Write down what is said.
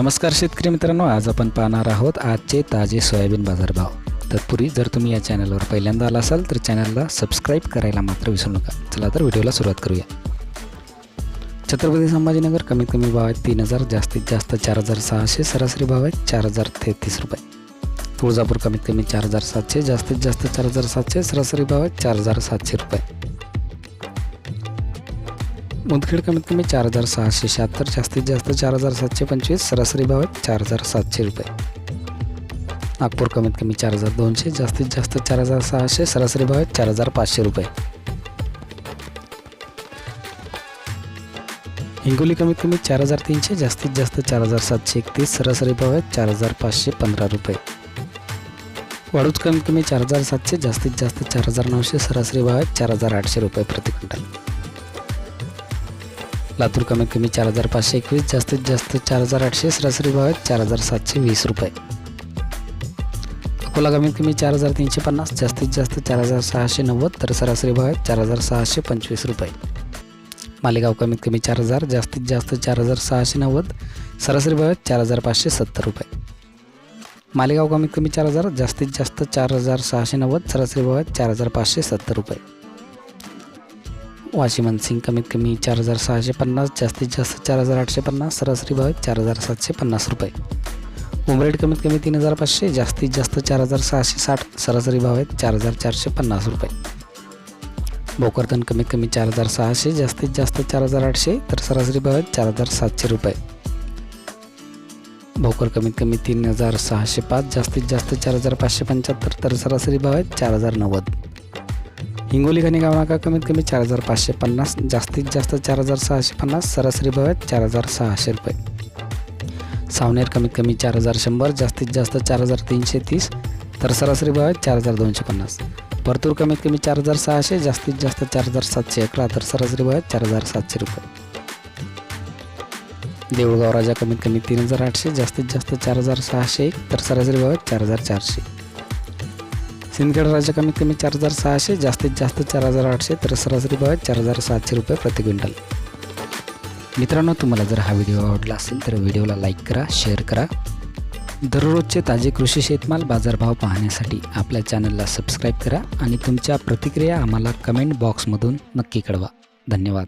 नमस्कार शेतकरी मित्रांनो आज आपण पाहणार आहोत आजचे ताजे सोयाबीन बाजारभाव. तत्पूर्वी जर तुम्ही या चॅनलवर पहिल्यांदा आला असाल तर चॅनलला सबस्क्राईब करायला मात्र विसरू नका. चला तर व्हिडिओला सुरुवात करूया. छत्रपती संभाजीनगर कमीत कमी भाव आहेत तीन हजार जास्तीत जास्त चार हजार सहाशे सरासरी भाव आहेत चार हजार तेहतीस रुपये. तुळजापूर कमीत कमी चार हजार सातशे जास्तीत जास्त चार हजार सातशे सरासरी भाव आहेत चार हजार सातशे रुपये. मुदखेड कमीत कमी चार हजार सहाशे शहात्तर जास्तीत जास्त चार हजार सातशे पंचवीस सरासरी भाव आहेत चार हजार सातशे रुपये नागपूर कमीत कमी चार हजार दोनशे जास्तीत जास्त चार हजार सहाशे सरासरी भाव आहेत चार हजार पाचशे रुपये हिंगोली कमीत कमी चार हजार तीनशे जास्तीत जास्त चार हजार सातशे एकतीस सरासरी भाव आहेत चार हजार पाचशे पंधरा रुपये वाढूच कमीत कमी चार हजार सातशे जास्तीत जास्त चार हजार नऊशे सरासरी भाव आहेत चार हजार आठशे रुपये प्रति क्विंटल लातूर कमीत कमी चार हजार पाचशे एकवीस जास्तीत जास्त चार हजार आठशे सरासरी भाव आहेत चार हजार सातशे वीस रुपये अकोला कमीत कमी चार हजार तीनशे पन्नास जास्तीत जास्त चार हजार सहाशे नव्वद तर सरासरी भाव आहेत चार हजार सहाशे पंचवीस रुपये मालेगाव कमीत कमी चार हजार जास्तीत जास्त चार हजार सहाशे नव्वद सरासरी भाव आहेत चार हजार पाचशे सत्तर रुपये मालेगाव कमीत कमी चार हजार जास्तीत जास्त चार हजार सहाशे नव्वद सरासरी भाव आहेत चार हजार पाचशे सत्तर रुपये वाशिमन सिंग कमीत कमी चार हजार सहाशे पन्नास जास्तीत जास्त चार हजार आठशे पन्नास सरासरी भाव आहेत चार हजार सातशे पन्नास रुपये उमरेड कमीत कमी तीन हजार पाचशे जास्तीत जास्त चार हजार सहाशे साठ सरासरी भाव आहेत चार हजार चारशे पन्नास रुपये भोकरदन कमीत कमी चार हजार सहाशे जास्तीत जास्त चार हजार आठशे तर सरासरी भाव आहेत चार हजार सातशे रुपये भोकर कमीत कमी तीन हजार सहाशे पाच जास्तीत जास्त चार हजार पाचशे पंच्याहत्तर तर सरासरी भाव आहेत चार हजार नव्वद हिंगोली घणी गावनाका कमीत कमी चार हजार पाचशे पन्नास जास्तीत जास्त चार हजार सहाशे पन्नास सरासरी भाव आहेत चार हजार सहाशे रुपये सावनेर कमीत कमी चार हजार शंभर जास्तीत जास्त चार हजार तीनशे तीस तर सरासरी भाव आहेत चार हजार दोनशे पन्नास परतूर कमीत कमी चार हजार सहाशे जास्तीत जास्त चार हजार सातशे अकरा तर सरासरी भाव आहेत चार हजार सातशे रुपये देऊळगाव राजा कमीत कमी तीन हजार आठशे जास्तीत जास्त चार हजार सहाशे एक तर सरासरी भाव आहेत चार हजार चारशे सिंदखेड राजा कमीत कमी चार हजार सहाशे जास्तीत जास्त चार हजार आठशे तर सरासरी भाव चार हजार सातशे रुपये प्रति क्विंटल. मित्रांनो तुम्हाला जर हा व्हिडिओ आवडला असेल तर व्हिडिओला लाईक करा शेअर करा. दररोजचे ताजे कृषी शेतमाल बाजारभाव पाहण्यासाठी आपल्या चॅनलला सबस्क्राईब करा आणि तुमच्या प्रतिक्रिया आम्हाला कमेंट बॉक्समधून नक्की कळवा. धन्यवाद.